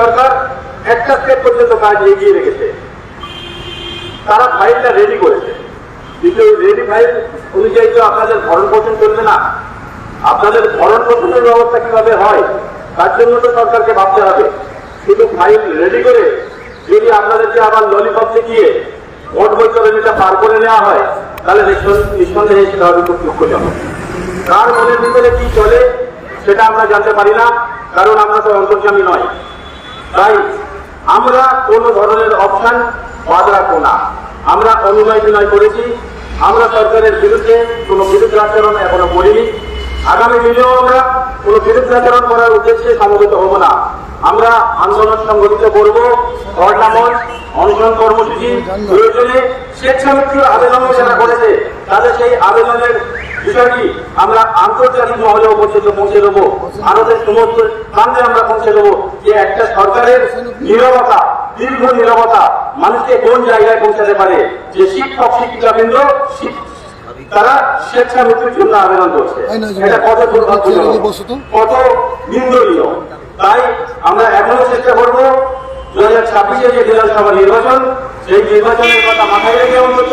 সরকার একটা স্টেপ পর্যন্ত কাজ এগিয়ে রেখেছে। তারা ফাইলটা রেডি করেছে। কিন্তু রেডি ফাইল অনুযায়ী তো আপনাদের ভরণ পোষণ চলবে না। আপনাদের ভরণ পোষণের ব্যবস্থা কীভাবে হয়, তার জন্য তো সরকারকে ভাবতে হবে। শুধু ফাইল রেডি করে যদি আপনাদেরকে আবার ললিপপ দেখিয়ে ভোট বৈতরণীটা পার করে নেওয়া হয়, তাহলে নিঃসন- নিঃসন্দেহে সেটা হবে খুব দুঃখজনক। কার মনের ভিতরে কি চলে, সেটা আমরা জানতে পারি না, কারণ আমরা তো অন্তর্জামী নয়। তাই আমরা কোন ধরনের অপশন বাদ রাখব না। আমরা অনুনয় বিনয় করেছি। আমরা সরকারের বিরুদ্ধে কোনো বিরুদ্ধ আচরণ এখনও করিনি। আগামী দিনেও আমরা কোনো বিরুদ্ধাচরণ করার উদ্দেশ্যে সমবেত হব না। আমরা আন্দোলন সংগঠিত করব। ধর্ণামঞ্চ অনশন কর্মসূচি প্রয়োজনে স্বেচ্ছামৃত্যুর আবেদন যারা করেছে। তাদের সেই আবেদনের বিষয়টি আমরা আন্তর্জাতিক মহলেও পর্যন্ত পৌঁছে দেবো। ভারতের সমস্ত প্রান্তে আমরা পৌঁছে দেবো যে একটা সরকারের নিরবতা দীর্ঘ নিরবতা মানুষকে কোন জায়গায় পৌঁছাতে পারে? যে শিক্ষক শিক্ষিকাবৃন্দ শিক- তারা স্বেচ্ছা মৃত্যুর জন্য আবেদন করছে। এটা কত কত নিন্দনীয়। তাই আমরা এখনও চেষ্টা করব দু হাজার ছাব্বিশে যে বিধানসভা নির্বাচন সেই নির্বাচনের কথা মাথায় রেখে অন্তত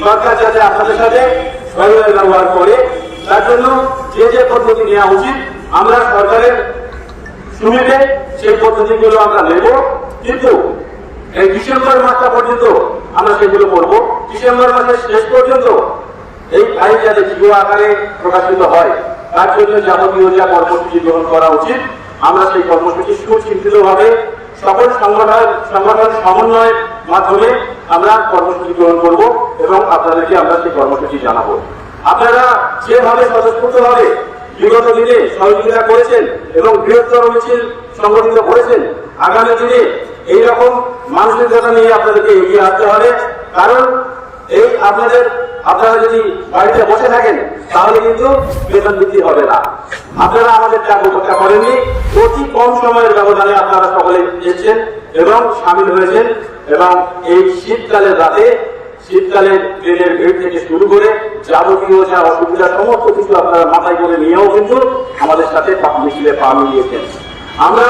সরকার যাতে আপনাদের সাথে সহযোগিতা ব্যবহার করে, তার জন্য যে যে পদ্ধতি নেওয়া উচিত, আমরা সরকারের সুবিধে সেই পদ্ধতিগুলো আমরা নেব। কিন্তু এই ডিসেম্বর মাসটা পর্যন্ত আমরা সেগুলো করব। ডিসেম্বর মাসের শেষ পর্যন্ত এই ফাইল যাতে জিও আকারে প্রকাশিত হয়, তার জন্য যাবতীয় যা কর্মসূচি গ্রহণ করা উচিত, আমরা সেই কর্মসূচি সুচিন্তিতভাবে সকল সংগঠন সংগঠন সমন্বয়ের মাধ্যমে আমরা কর্মসূচি গ্রহণ করব এবং আপনাদেরকে আমরা সেই কর্মসূচি জানাব। আপনারা যেভাবে স্বতঃস্ফূর্তভাবে বিগত দিনে সহযোগিতা করেছেন এবং বৃহত্তর মিছিল সংগঠিত করেছেন, আগামী দিনে এইরকম মানসিকতা নিয়ে আপনাদেরকে এগিয়ে আসতে হবে। কারণ এই আপনাদের আপনারা যদি বাড়িতে বসে থাকেন, তাহলে কিন্তু বেতন বৃদ্ধি হবে না। আপনারা আমাদের চাপ উপেক্ষা করেননি, অতি কম সময়ের ব্যবধানে আপনারা সকলে এসেছেন এবং সামিল হয়েছেন এবং এই শীতকালের রাতে শীতকালে ট্রেনের ভিড় থেকে শুরু করে যাবতীয় যা অসুবিধা, সমস্ত কিছু আপনারা মাথায় করে নিয়েও কিন্তু আমাদের সাথে মিছিলে পা মিলিয়েছেন। আমরা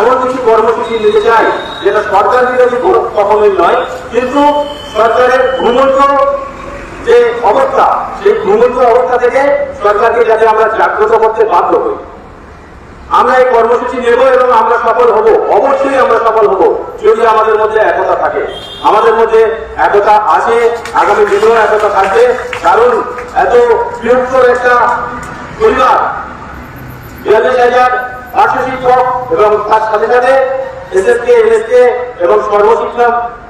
এমন কিছু কর্মসূচি নিতে চাই, যেটা সরকার বিরোধী কখনোই নয়, কিন্তু সরকারের ঘুমন্ত যে অবস্থা সেই ঘুমন্ত অবস্থা থেকে সরকারকে যাতে আমরা জাগ্রত করতে বাধ্য হই। আমরা এই কর্মসূচি নেব এবং আমরা সফল হব, অবশ্যই আমরা সফল হব, যদি আমাদের মধ্যে একতা থাকে। আমাদের মধ্যে একতা আছে, আগামী দিনেও একতা থাকবে, কারণ এত বৃহত্তর একটা পরিবার, বিয়াল্লিশ হাজার পাঁচশো শিক্ষক এবং তার সাথে সাথে এসএসকে এনএসকে এবং সর্বশিক্ষা সর্ব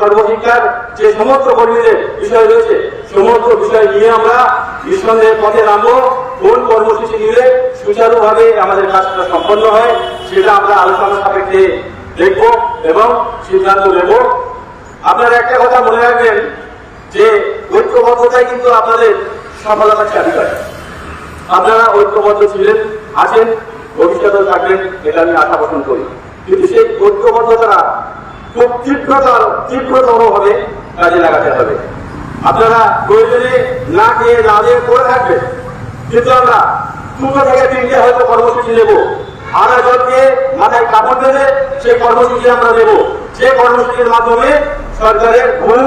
সর্বশিক্ষার যে সমস্ত কর্মীদের বিষয় রয়েছে, সমস্ত বিষয় নিয়ে আমরা নিঃসন্দেহে পথে নামবো। কোন কর্মসূচি নিলে সুচারুভাবে আমাদের কাজটা সম্পন্ন হয়, সেটা আমরা আলোচনা সাপেক্ষে দেখব এবং সিদ্ধান্ত নেব। আপনারা একটা কথা মনে রাখবেন, যে ঐক্যবদ্ধতাই কিন্তু আপনাদের সফলতার আপনারা ঐক্যবদ্ধ ছিলেন, আছেন, ভবিষ্যতেও থাকবেন, এটা আমি আশা পোষণ করি। কিন্তু সেই ঐক্যবদ্ধতা খুব তীব্রতর তীব্রতর ভাবে কাজে লাগাতে হবে। আপনারা প্রয়োজনে না খেয়ে না দিয়ে করে থাকবেন। কিন্তু আমরা দুটো থেকে তিনটে হয়তো কর্মসূচি নেব। আড়া জলকে মাথায় কাপড় দেবে, সেই কর্মসূচি আমরা নেব। যে কর্মসূচির মাধ্যমে সরকারের ঘুম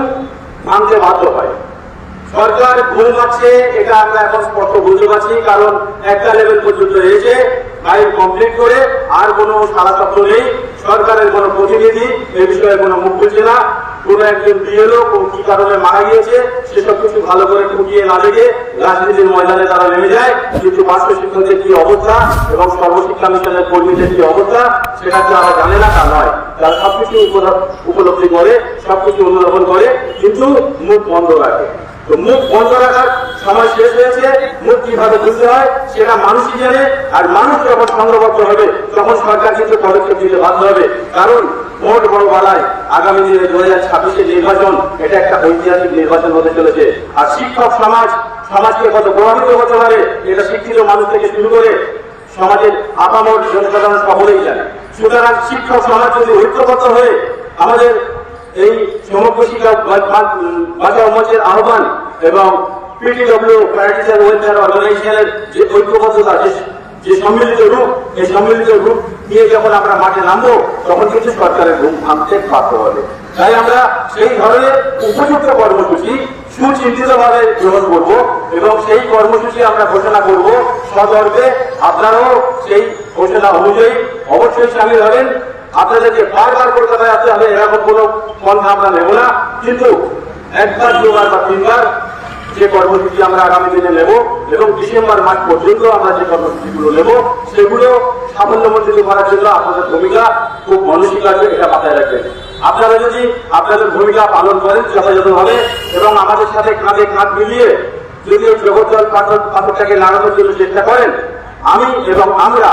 ভাঙতে বাধ্য হয়। সরকার ভুল মারছে এটা আমরা এখন স্পষ্ট বুঝতে পারছি কারণ একটা লেভেল পর্যন্ত এসে ফাইল কমপ্লিট করে আর কোনো সারা শব্দ নেই। সরকারের কোনো প্রতিনিধি এ বিষয়ে কোনো মুখ খুলছে না। কোনো একজন বিএলও কি কারণে মারা গিয়েছে সেসব কিছু ভালো করে খুঁটিয়ে না দেখে রাজনীতির ময়দানে তারা নেমে যায়। কিন্তু পার্শ্ব শিক্ষকদের কি অবস্থা এবং সর্বশিক্ষা মিশনের কর্মীদের কি অবস্থা, সেটা যারা জানে না তা নয়। তারা সবকিছু উপলব্ধি করে, সবকিছু অনুধাবন করে, কিন্তু মুখ বন্ধ রাখে। তো মুখ বন্ধ রাখার সময় শেষ হয়েছে। মুখ কীভাবে খুলতে হয় সেটা মানুষই জানে আর মানুষ যখন সংঘবদ্ধ হবে, তখন সরকার কিন্তু পদক্ষেপ নিতে বাধ্য হবে। কারণ ভোট বড় বাড়ায় আগামী দিনে দু হাজার ছাব্বিশের নির্বাচন, এটা একটা ঐতিহাসিক নির্বাচন হতে চলেছে। আর শিক্ষক সমাজ, সমাজকে কত প্রভাবিত হতে পারে, এটা শিক্ষিত মানুষ থেকে শুরু করে সমাজের আপামর জনসাধারণ সকলেই জানে। সুতরাং শিক্ষক সমাজ যদি ঐক্যবদ্ধ হয়ে আমাদের এই মঞ্চের আহ্বান এবং মাঠে নামবো সরকারের হবে। তাই আমরা সেই উপযুক্ত কর্মসূচি এবং সেই কর্মসূচি আমরা ঘোষণা করব সদর্ভে আপনারাও সেই ঘোষণা অনুযায়ী অবশ্যই সামিল হবেন। আপনাদেরকে বারবার কলকাতায় আসতে হবে এরকম কোনো পন্থা আমরা নেব না। কিন্তু একবার, দুবার বা তিনবার যে কর্মসূচি আমরা আগামী দিনে নেব এবং ডিসেম্বর মাস পর্যন্ত আমরা যে কর্মসূচিগুলো নেব, সেগুলো সাফল্যমণ্ডিত করার জন্য আপনাদের ভূমিকা খুব মানসিক আছে, এটা মাথায় রাখবেন। আপনারা যদি আপনাদের ভূমিকা পালন করেন যথাযথভাবে এবং আমাদের সাথে কাঁধে কাঁধ মিলিয়ে যদি এই জগৎজল পাথর পাথরটাকে নাড়ানোর জন্য চেষ্টা করেন, আমি এবং আমরা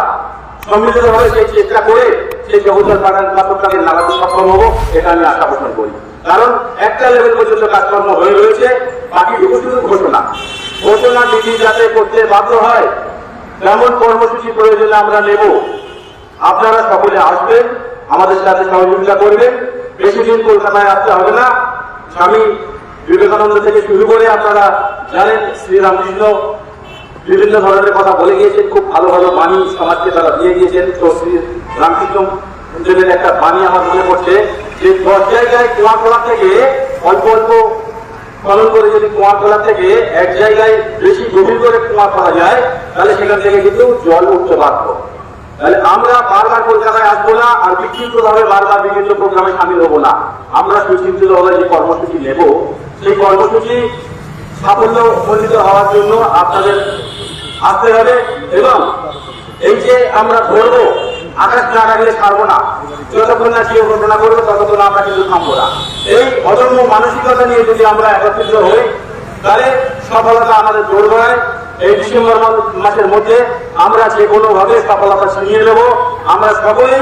সম্মিলিতভাবে সেই চেষ্টা করে সেই পাঠান পাথরটাকে নাড়াতে সক্ষম হব, এটা আমি আশা পোষণ করি। কারণ একটা লেভেল পর্যন্ত কাজকর্ম হয়ে রয়েছে শুধু ঘোষণা। ঘোষণা দিদি যাতে করতে বাধ্য হয় তেমন কর্মসূচি প্রয়োজনে আমরা নেব, আপনারা সকলে আসবেন, আমাদের সাথে সহযোগিতা করবেন। বেশি দিন কলকাতায় আসতে হবে না। স্বামী বিবেকানন্দ থেকে শুরু করে আপনারা জানেন শ্রীরামকৃষ্ণ বিভিন্ন ধরনের কথা বলে গিয়েছেন, খুব ভালো ভালো বাণী সমাজকে তারা দিয়ে গিয়েছেন। তো শ্রী রামকৃষ্ণ একটা বাণী আমার মনে পড়ছে যে দশ জায়গায় কুয়া খোলা থেকে অল্প অল্প পালন করে যদি কুয়া খোলা থেকে এক জায়গায় বেশি গভীর করে কুয়া খোলা যায়, তাহলে সেখান থেকে কিন্তু জল উঠতে বাধ্য তাহলে আমরা বারবার কলকাতায় আসব না আর বিক্ষিপ্ত ভাবে বারবার বিভিন্ন প্রোগ্রামে সামিল হব না। আমরা সুচিন্তিত ভাবে যে কর্মসূচি নেব, সেই কর্মসূচি সাফল্য মণ্ডিত হওয়ার জন্য আপনাদের আসতে হবে এবং এই যে আমরা ধরবো, আকাশ না রাখলে ছাড়বো না, যতক্ষণ না সে ঘটনা করব ততক্ষণ আমরা কিন্তু থামবো না। এই অদম্য মানসিকতা নিয়ে যদি আমরা একত্রিত হই, তাহলে সফলতা আমাদের হয় এই ডিসেম্বর মাস- মাসের মধ্যে আমরা যে কোনো ভাবে সফলতা ছিনিয়ে নেব, আমরা সকলেই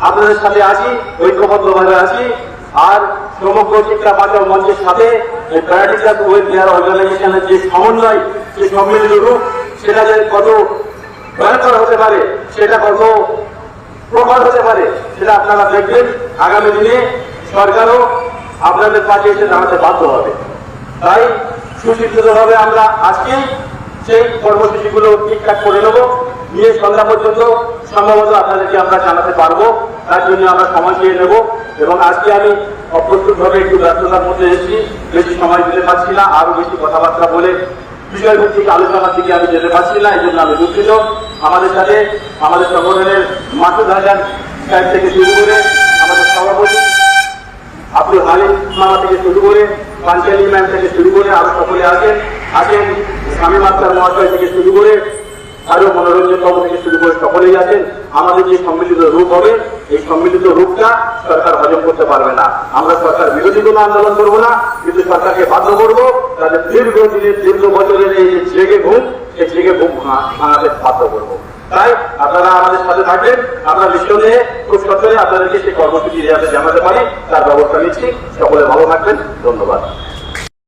আপনাদের সাথে আছি, ঐক্যবদ্ধভাবে আছি। আর সমগ্র শিক্ষা বাঁচাও মঞ্চের সাথে এই প্যারাডিক্যাল ওয়েলফেয়ার অর্গানাইজেশনের যে সমন্বয়, যে সম্মিলিত রূপ সেটা যে কত ভয়ঙ্কর হতে পারে, সেটা কত প্রভাব হতে পারে, সেটা আপনারা দেখবেন। আগামী দিনে সরকারও আপনাদের পাশে এসে দাঁড়াতে বাধ্য হবে। তাই সুশিক্ষিতভাবে আমরা আজকে সেই কর্মসূচিগুলো ঠিকঠাক করে নেব। নিয়ে সন্ধ্যা পর্যন্ত সম্ভবত আপনাদেরকে আমরা জানাতে পারব। তার জন্য আমরা সময় চেয়ে নেব এবং আজকে আমি অপ্রস্তুতভাবে একটু ব্যস্ততার মধ্যে এসেছি। বেশি সময় দিতে পারছি না আরও বেশি কথাবার্তা বলে বিষয়ভিত্তিক আলোচনার দিকে আমি যেতে পারছি না এই জন্য আমি দুঃখিত। আমাদের সাথে আমাদের সংগঠনের মাসুদ হাজার সাহেব থেকে শুরু করে আমাদের সভাপতি আব্দুল হালিম মামা থেকে শুরু করে, পাঞ্চালি ম্যাম থেকে শুরু করে, আরও সকলে আছেন। আছেন স্বামী মাস্টার মহাশয় থেকে শুরু করে আরও মনোরঞ্জন বাবু থেকে শুরু করে সকলেই আছেন। আমাদের যে সম্মিলিত রূপ হবে, এই সম্মিলিত রূপটা সরকার হজম করতে পারবে না। আমরা সরকার বিরোধী কোনো আন্দোলন করব না, কিন্তু সরকারকে বাধ্য করব তাদের দীর্ঘ দিনের দীর্ঘ বছরের এই যে জেগে ঘুম, সেই জেগে ঘুম ভাঙাতে বাধ্য করব। তাই আপনারা আমাদের সাথে থাকবেন, আমরা নিঃসন্দেহে খুব সচরে আপনাদেরকে সেই কর্মসূচি জানাতে পারি, তার ব্যবস্থা নিচ্ছি। সকলে ভালো থাকবেন, ধন্যবাদ।